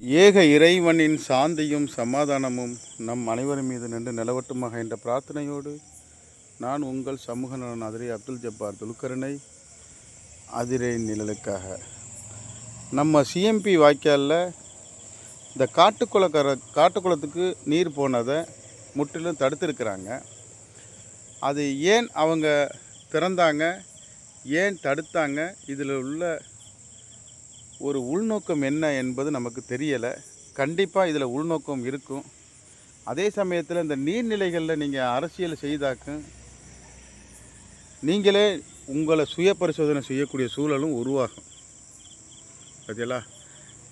ஏக இறைவனின் சாந்தியும் சமாதானமும் நம் அனைவரும் மீது நின்று நிலவட்டுமாக என்ற பிரார்த்தனையோடு நான் உங்கள் சமூக நலன் அதிரை அப்துல் ஜப்பார் துலுக்கரனை அதிரை நிழலுக்காக. நம்ம சிஎம்பி வாய்க்காலில் இந்த காட்டுக்குளக்கர காட்டுக்குளத்துக்கு நீர் போனதை முற்றிலும் தடுத்திருக்கிறாங்க. அது ஏன் அவங்க திறந்தாங்க? ஏன் தடுத்தாங்க? இதில் உள்ள ஒரு உள்நோக்கம் என்ன என்பது நமக்கு தெரியலை. கண்டிப்பாக இதில் உள்நோக்கம் இருக்கும். அதே சமயத்தில் இந்த நீர்நிலைகளில் நீங்கள் அரசியல் செய்தாக்கும் நீங்களே உங்களை சுய பரிசோதனை செய்யக்கூடிய சூழலும் உருவாகும். பார்த்தீங்களா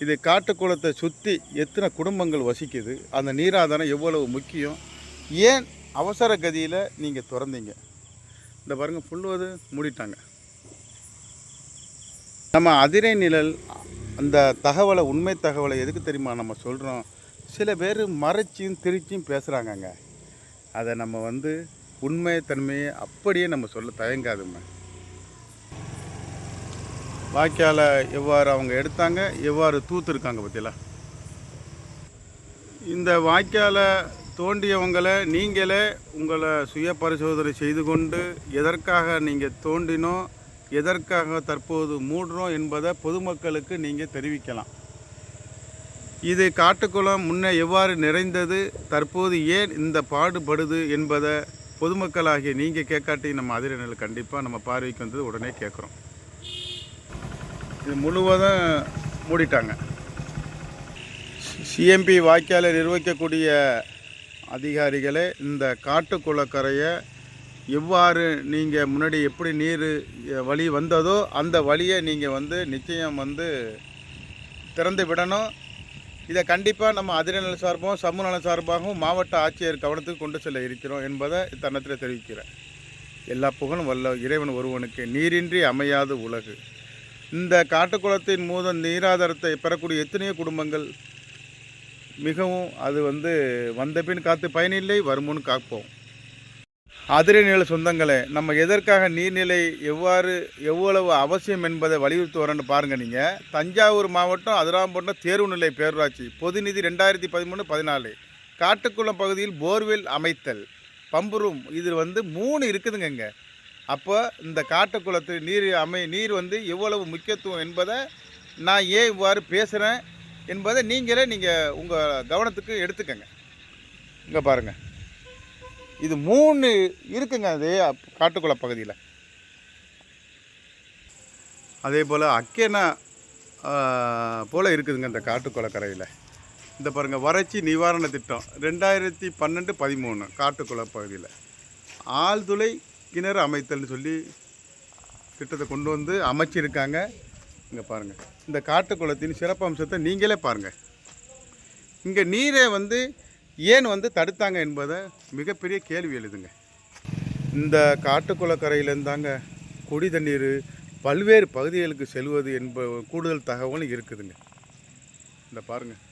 இது காட்டுக்குளத்தை சுற்றி எத்தனை குடும்பங்கள் வசிக்குது அந்த நீராதாரம் எவ்வளவு முக்கியம் ஏன் அவசர கதியில் நீங்கள் திறந்தீங்க? இந்த பாருங்கள் ஃபுல்லுவது மூடிட்டாங்க. நம்ம அதிரை நிழல் அந்த தகவலை உண்மை தகவலை எதுக்கு தெரியுமா நம்ம சொல்கிறோம் சில பேர் மறைச்சியும் திருச்சியும் பேசுகிறாங்கங்க அதை நம்ம வந்து உண்மை தன்மையை அப்படியே நம்ம சொல்ல தயங்காதுங்க. வாய்க்காலை எவ்வாறு அவங்க எடுத்தாங்க எவ்வாறு தூத்துருக்காங்க பற்றியெல்லாம் இந்த வாய்க்காலை தோண்டியவங்களை நீங்களே உங்களை சுய பரிசோதனை செய்து கொண்டு எதற்காக நீங்கள் தோண்டினோ எதற்காக தற்போது மூடுறோம் என்பதை பொதுமக்களுக்கு நீங்கள் தெரிவிக்கலாம். இது காட்டுக்குளம் முன்னே எவ்வாறு நிறைந்தது தற்போது ஏன் இந்த பாடுபடுது என்பதை பொதுமக்களாகிய நீங்கள் கேட்காட்டி நம்ம அதிரநிலை கண்டிப்பாக நம்ம பார்வைக்கு வந்தது உடனே கேட்குறோம். இது முழுவதும் மூடிட்டாங்க. சிஎம்பி வாய்க்காலை நிர்வகிக்கக்கூடிய அதிகாரிகளே இந்த காட்டுக்குளக்கரையை எவ்வாறு நீங்கள் முன்னாடி எப்படி நீர் வழி வந்ததோ அந்த வழியை நீங்கள் வந்து நிச்சயம் வந்து திறந்து விடணும். இதை கண்டிப்பாக நம்ம அதிரநல சார்பாகவும் சமூக நல சார்பாகவும் மாவட்ட ஆட்சியர் கவனத்துக்கு கொண்டு செல்ல இருக்கிறோம் என்பதை இத்தனத்தில் தெரிவிக்கிறேன். எல்லா புகழும் வல்ல இறைவன் ஒருவனுக்கு. நீரின்றி அமையாது உலகு. இந்த காட்டுக்குளத்தின் மூலம் நீராதாரத்தை பெறக்கூடிய எத்தனையோ குடும்பங்கள் மிகவும் அது வந்து வந்த பின் காத்து பயனில்லை வருமுன் காப்போம். அதிரநில சொந்தங்களே நம்ம எதற்காக நீர்நிலை எவ்வாறு எவ்வளவு அவசியம் என்பதை வலியுறுத்தி வரேன்னு பாருங்கள் நீங்கள் தஞ்சாவூர் மாவட்டம் அதிராம்பட்டினம் தேர்வுநிலை பேரூராட்சி பொதுநிதி ரெண்டாயிரத்தி பதிமூணு பதினாலு. காட்டுக்குளம் பகுதியில் போர்வெல் அமைத்தல் பம்பு ரூம் இது வந்து மூணு இருக்குதுங்க இங்கே. அப்போ இந்த காட்டுக்குளத்து நீர் அமை நீர் வந்து எவ்வளவு முக்கியத்துவம் என்பதை நான் ஏன் இவ்வாறு பேசுகிறேன் என்பதை நீங்களே நீங்கள் உங்கள் கவனத்துக்கு எடுத்துக்கங்க. இங்கே பாருங்கள் இது மூணு இருக்குங்க அது காட்டுக்குள பகுதியில். அதே போல் அக்கேனா போல் இருக்குதுங்க இந்த காட்டுக்குள கரையில். இந்த பாருங்கள் வறட்சி நிவாரண திட்டம் ரெண்டாயிரத்தி பன்னெண்டு பதிமூணு காட்டுக்குள பகுதியில். ஆழ்துளை கிணறு அமைத்தல்னு சொல்லி திட்டத்தை கொண்டு வந்து அமைச்சிருக்காங்க. இங்கே பாருங்கள் இந்த காட்டுக்குளத்தின் சிறப்பம்சத்தை நீங்களே பாருங்கள் இங்கே நீரை வந்து ஏன் வந்து தடுத்தாங்க என்பதை மிகப்பெரிய கேள்வி எழுதுங்க. இந்த காட்டுக்குளக்கரையிலேருந்தாங்க குடி தண்ணீர் பல்வேறு பகுதிகளுக்கு செல்வது என்ப கூடுதல் தகவலும் இருக்குதுங்க. இந்த பாருங்கள்